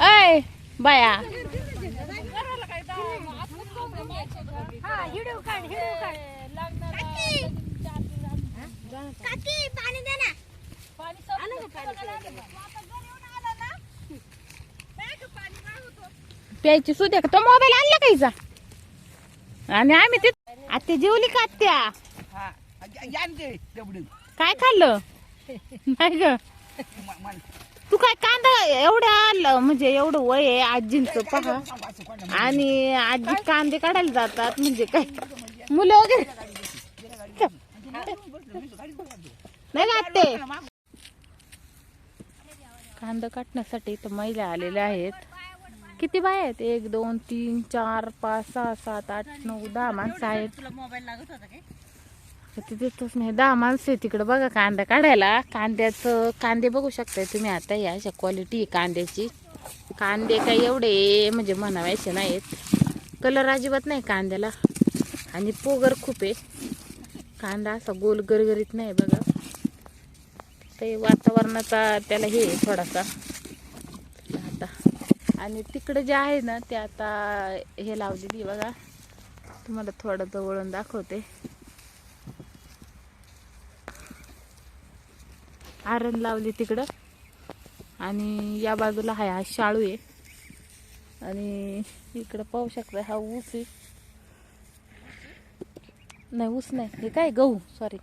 अय बाया. प्यायची सुद्या का? तो मोबाईल आणला काहीचा आणि आम्ही ते आत्या जेवली का आत्या? काय खाल्लं? नाही ग. तू काय कांदा एवढ्या आलं म्हणजे एवढं वय आहे आजींचं पहा. आणि आजी कांदे काढायला जातात म्हणजे काय? मुलं वगैरे. नाही ना ते कांदा काटण्यासाठी इथं महिला आलेल्या आहेत. किती बाय आहेत? एक दोन तीन चार पाच सहा सात आठ नऊ दहा माणसं आहेत तुला मोबाईल लागत होता काय तर तिथेच नाही. दहा माणसं आहे तिकडं. बघा कांदा काढायला. कांद्याचं कांदे बघू शकताय तुम्ही आता या. अशा क्वालिटी कांद्याची. कांदे काही एवढे म्हणजे म्हणावायचे नाहीत. कलर अजिबात नाही कांद्याला. आणि पोगर खूप आहे. कांदा असा गोल गरगरीत नाही बघा. ते वातावरणाचा त्याला हे आहे थोडासा. आता. आणि तिकडं जे आहे ना ते आता हे लावलेली बघा. तुम्हाला थोडं जवळून दाखवते. आरण लावली तिकडं. आणि या बाजूला आहे हा शाळू आहे. आणि इकडं पाहू शकता हा ऊस आहे. नाही ऊस नाही. हे काय गहू? सॉरी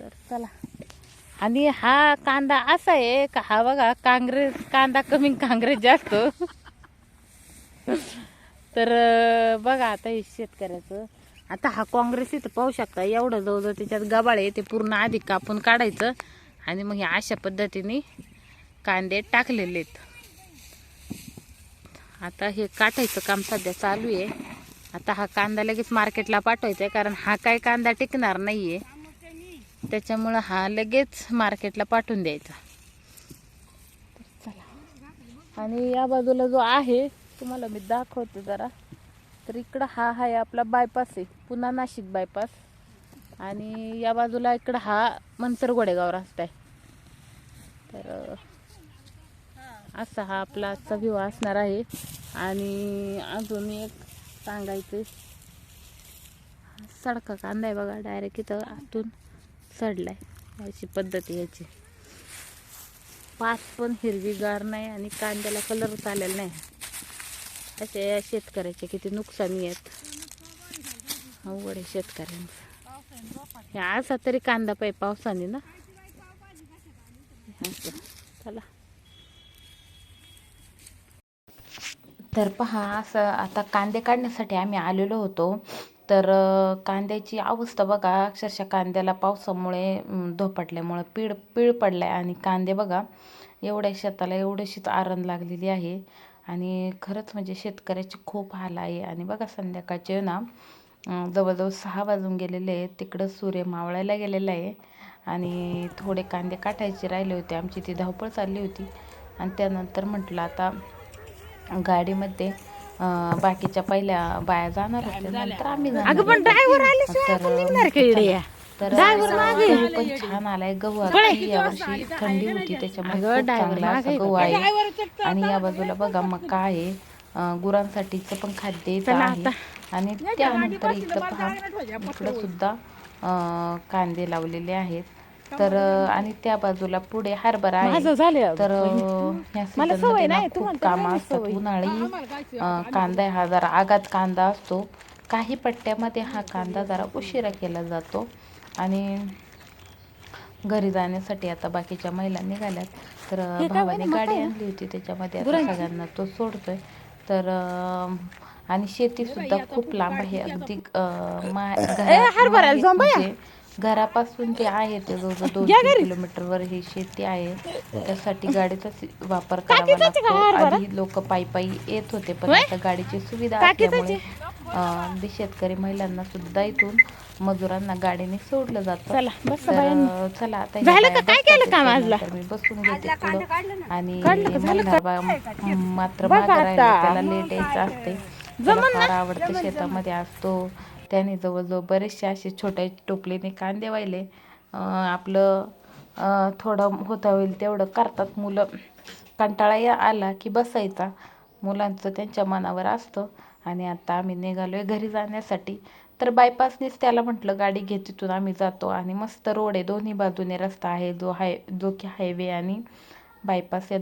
तर चला. आणि हा कांदा असा आहे का हा बघा काँग्रेस कांदा कमी काँग्रेस जास्त. तर बघा आता हे शेतकऱ्याचं. आता हा काँग्रेस इथं पाहू शकता एवढं जवळजवळ त्याच्यात गबाळ आहे ते पूर्ण आधी कापून काढायचं. आणि मग हे अशा पद्धतीने कांदे टाकलेले आहेत. आता हे काटायचं काम सध्या चालू आहे. आता हा कांदा लगेच मार्केटला पाठवायचा आहे कारण हा काय कांदा टिकणार नाही आहे त्याच्यामुळं हा लगेच मार्केटला पाठवून द्यायचा. चला. आणि या बाजूला जो आहे तुम्हाला मी दाखवते जरा. तर इकडं हा आहे आपला बायपास आहे. पुन्हा नाशिक बायपास आणि या बाजूला इकडं हा मंतर गोडेगाव रस्ता आहे. तर असा हा आपला आजचा व्ह्यू असणार आहे. आणि अजून एक सांगायचं सडका कांदा आहे बघा डायरेक्ट इथं आतून सडलाय. अशी पद्धत आहे याची. पाच पण हिरवीगार नाही आणि कांद्याला कलर चालेल नाही. असे या शेतकऱ्याचे किती नुकसानी आहेत अवघड आहे शेतकऱ्यांचं. हे असा तरी कांदा पाय पावसाने ना. चला. तर पहा असं आता कांदे काढण्यासाठी आम्ही आलेलो होतो. तर कांद्याची अवस्था बघा. अक्षरशः कांद्याला पावसामुळे अं, धोपटल्यामुळे पीळ पीळ आहे आणि कांदे बघा एवढ्या शेताला एवढीशीच आरण लागलेली आहे. आणि खरंच म्हणजे शेतकऱ्याचे खूप हाल आहे. आणि बघा संध्याकाळचे ना जवळजवळ सहा वाजून गेलेले आहेत. तिकडं सूर्य मावळायला गेलेला आहे. आणि थोडे कांदे काटायचे राहिले होते. आमची ती धावपळ चालली होती. आणि त्यानंतर म्हटलं आता गाडीमध्ये बाकीच्या पहिल्या बाया जाणार होत्या. नंतर आम्ही जाणार अगं या? तर ड्रायव्हर मागे. गहू पण छान आलाय. गहू अगदी यावर्षी थंडी होती त्याच्यामुळे अगं, खूप ड्रायव्हर चांगला असा मागे. गहू आहे. आणि या बाजूला बघा मका आहे. अं, गुरांसाठीचं पण खाद्य इथं चला आहे. आता. आणि त्यानंतर इथं पहा इकडं सुद्धा अं, कांदे लावलेले आहेत. तर अं, आणि त्या बाजूला पुढे हरभरा माझं आहे झालं तर अं, ह्या मला season सवयमध्ये ना नाही, खूप तुम्हाला तर कामं नाही असतात सवय. उन्हाळी. अं, कांदा हा जरा आगात कांदा असतो. काही पट्ट्यामध्ये हा कांदा जरा उशिरा केला जातो. आणि घरी जाण्यासाठी आता बाकीच्या महिला निघाल्यात तर भावाने गाडी? आणली होती त्याच्यामध्ये आता सगळ्यांना तो सोडतोय तर आणि शेती सुद्धा खूप लांब आहे अगदी. म्हणजे घरापासून जे आहे ते जवळजवळ दोन तीन घरी. किलोमीटरवर ही शेती आहे त्यासाठी गाडीचाच वापर करावा लागतो? आधी लोक पायी पायी येत होते पण? आता गाडीची सुविधा असल्यामुळे अं, ते शेतकरी महिलांना सुद्धा इथून मजुरांना गाडीने सोडलं जातं. चला बस तर चला आता झालं का? बाया काय केलं काम? मी बसून घेते पुढं. आणि काढलं का? झालं मल्हार बा म- मात्र बघा मागं राहिलं आता. त्याला लेट यायचं असते फार आवडतं शेतामध्ये असतो. त्याने जवळजवळ बरेचसे असे छोट्या टोपलीने कांदे वाहिले. अं, आपलं अं, थोडं होता होईल तेवढं करतात मुलं. कंटाळा या आला की बसायचा. मुलांचं त्यांच्या मनावर असतं. आणि आता आम्ही निघालोय घरी जाण्यासाठी. तर बायपासनीच त्याला म्हटलं गाडी घे तिथून आम्ही जातो. आणि मस्त रोड आहे दोन्ही बाजूने रस्ता आहे जो हाय जो की हायवे आणि बायपास या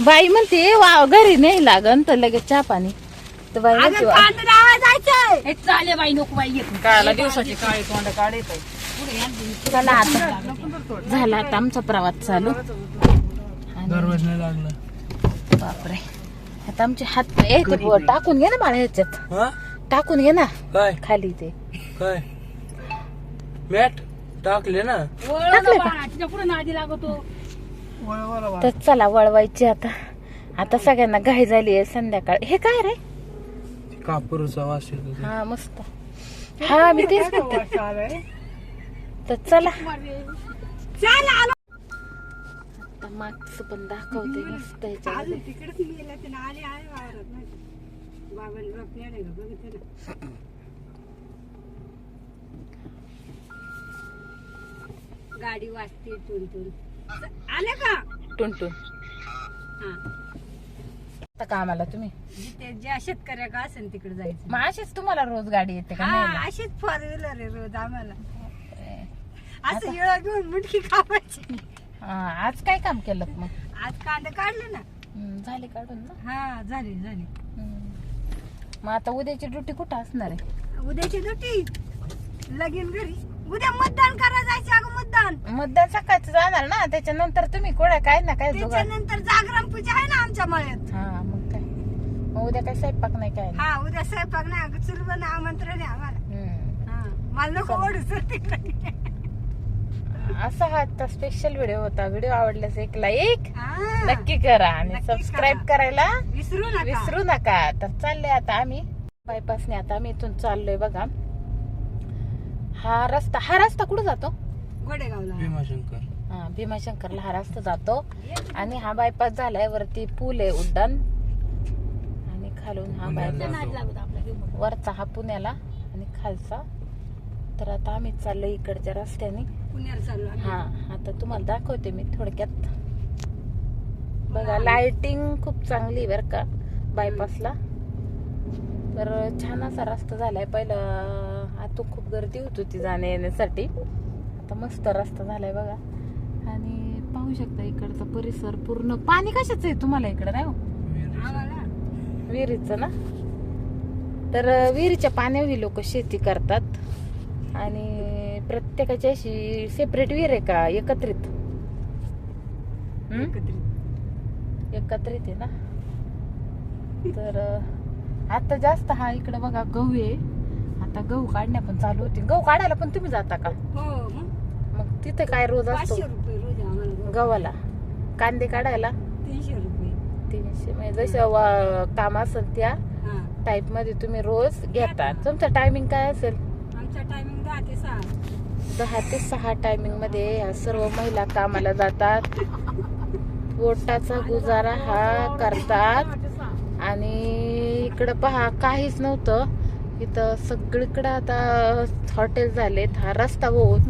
बाई म्हणते वा घरी नाही लागन तर लगेच चहा पाणी. तर बाई म्हणते वा- हे चाले बाई नको बाई येत. काळाला दिवसाची काळी तोंड काढत चला आता. झाला आता आमचा प्रवास चालू. दरवाज लागला. बापरे. आता आमचे हात पाय ए, ते टाकून घे ना बाळा ह्याच्यात. हा? टाकून घे ना. काय? खाली ते. काय? मॅट टाकले ना? टाकले का? तिच्या पुढे नादी लागतो. तर चला वळवायची आता. आता सगळ्यांना घाई झाली आहे संध्याकाळ. हे काय रे? कापूरचा वास येतो हा मस्त. हा मी तेच म्हणते. तर चला! मागचं पण दाखवते मस्त ह्याच्यामध्ये. तिकडेच गेले ते आले आहे वावरात नाही बाबांनी बाप नाही का? बघितलं ना? गाडी वाजते टून टून आले का? टुनटुन. हा. आता कामाला तुम्ही? जिथे ज्या शेतकऱ्या का असेल तिकडे जायचं. मग अशीच तुम्हाला रोज गाडी येते का हा अशीच फोर व्हीलर आहे रोज आम्हाला. असं येळा घेऊन मुटकी कापायची. आज काय काम केलं मग? आज कांदे काढले ना. हम्म, झाली काढून ना? हा झाली झाली. मग आता उद्याची ड्युटी कुठं असणार आहे? उद्याची दुटी लगीन घरी. उद्या मतदान करा जायचं अगं मतदान. मतदान सकाळचं जाणार ना? त्याच्यानंतर तुम्ही कोणा काय ना काय जुगाड. त्याच्यानंतर जागरण पूजा आहे ना आमच्या मळ्यात. हा मग काय? मग उद्या काय स्वयंपाक नाही काय नाही. हा उद्या स्वयंपाक नाही अगं चुलबन आमंत्रण आहे आम्हाला. हम्म. हा मला नको ओढू सर तिकडे असा हा आता स्पेशल व्हिडिओ होता. व्हिडिओ आवडल्यास एक लाईक हा. नक्की करा आणि नक्की सबस्क्राईब करा. करायला विसरू नका. विसरू नका. तर चालले आता आम्ही. बायपासने आता आम्ही इथून चाललोय बघा. हा रस्ता हा रस्ता कुठं जातो? गोडेगावला. भीमाशंकर. हा भीमाशंकरला हा रस्ता जातो. आणि हा बायपास झालाय वरती पूल आहे उड्डाण. आणि खालून हा पुण्याला बायपास. वरचा हा पुण्याला आणि खालचा. तर आता आम्ही चाललोय इकडच्या रस्त्याने. पुण्याला चाललो आम्ही. हा आता तुम्हाला दाखवते मी थोडक्यात. बघा लाइटिंग खूप चांगली आहे बरं का बायपासला तर छान असा रस्ता झालाय. पहिलं आतून खूप गर्दी होत होती जाण्या येण्यासाठी. आता मस्त रस्ता झालाय बघा. आणि पाहू शकता इकडचा परिसर पूर्ण. पाणी कशाचं आहे तुम्हाला इकडं नाही हो? आम्हाला. विहिरीचं ना? तर विहिरीच्या पाण्यावर ही लोक शेती करतात. आणि प्रत्येकाची अशी सेपरेट विहीर आहे का? एकत्रित? एकत्रित. एकत्रित आहे ना? तर आता जास्त हा इकडे बघा गहू आहे. आता गहू काढण्या पण चालू होती. गहू काढायला पण तुम्ही जाता का? हो मग? तिथे काय रोज असतो. गव्हाला. कांदे काढायला? तीनशे रुपये. तीनशे. म्हणजे जसं काम असेल त्या टाईपमध्ये तुम्ही रोज घेता. तुमचं टायमिंग काय असेल? आमचा टायमिंग दहा ते सहा. दहा ते सहा टायमिंगमध्ये ह्या सर्व महिला कामाला जातात. पोटाचा गुजारा हा करतात. आणि इकडं पहा काहीच नव्हतं. इथं सगळीकडं आता हॉटेल झालेत. हा रस्ता होऊन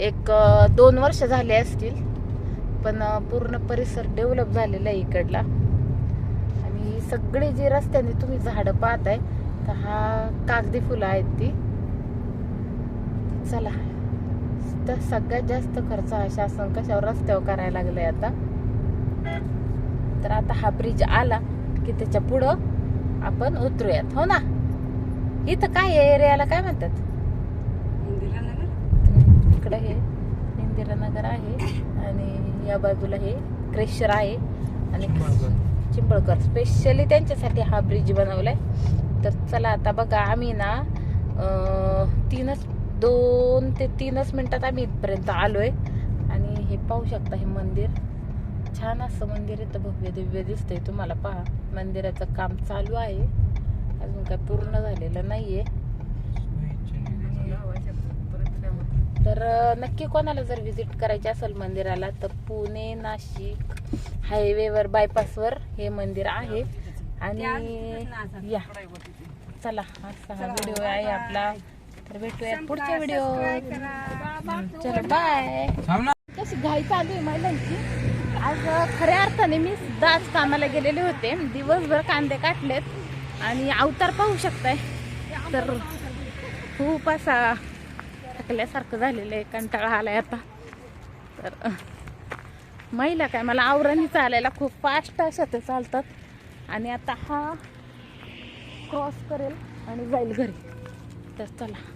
एक दोन वर्ष झाले असतील. पण पूर्ण परिसर डेव्हलप झालेला आहे इकडला. आणि सगळी जी रस्त्याने तुम्ही झाडं पाहताय तर हा कागदी फुलं आहेत ती. चला. तर सगळ्यात जास्त खर्च हा शासन कशावर रस्त्यावर करायला लागलाय आता. तर आता हा ब्रिज आला की त्याच्या पुढं आपण उतरूयात. हो ना? इथं काय एरियाला काय म्हणतात? इकडं हे इंदिरानगर आहे आणि या बाजूला हे क्रेशर आहे आणि चिंबळकर. स्पेशली त्यांच्यासाठी हा ब्रिज बनवलाय. तर चला आता बघा आम्ही ना तीनच दोन ते तीनच मिनिटात आम्ही इथपर्यंत आलोय. आणि हे पाहू शकता हे मंदिर. छान असं मंदिर आहे तर भव्य दिव्य दिसतंय. तुम्हाला पहा मंदिराचं काम चालू आहे. अजून काय पूर्ण झालेलं नाहीये. तर नक्की कोणाला जर व्हिजिट करायची असेल मंदिराला तर पुणे नाशिक हायवेवर बायपासवर हे मंदिर आहे. आणि या. चला असा हा व्हिडिओ आहे आपला. तर भेटूया पुढच्या व्हिडिओ चलो बाय कशी घाई चालू आहे महिलांची आज खऱ्या अर्थाने मी सुद्धा आज कामाला गेलेले होते. दिवसभर कांदे काढलेत आणि अवतार पाहू शकताय. तर खूप असा थकल्यासारखं झालेलं आहे कंटाळा आलाय आता. तर महिला काय मला आवराने चालायला खूप फास्ट अशा ते चालतात. आणि आता हा क्रॉस करेल आणि जाईल घरी. तर चला.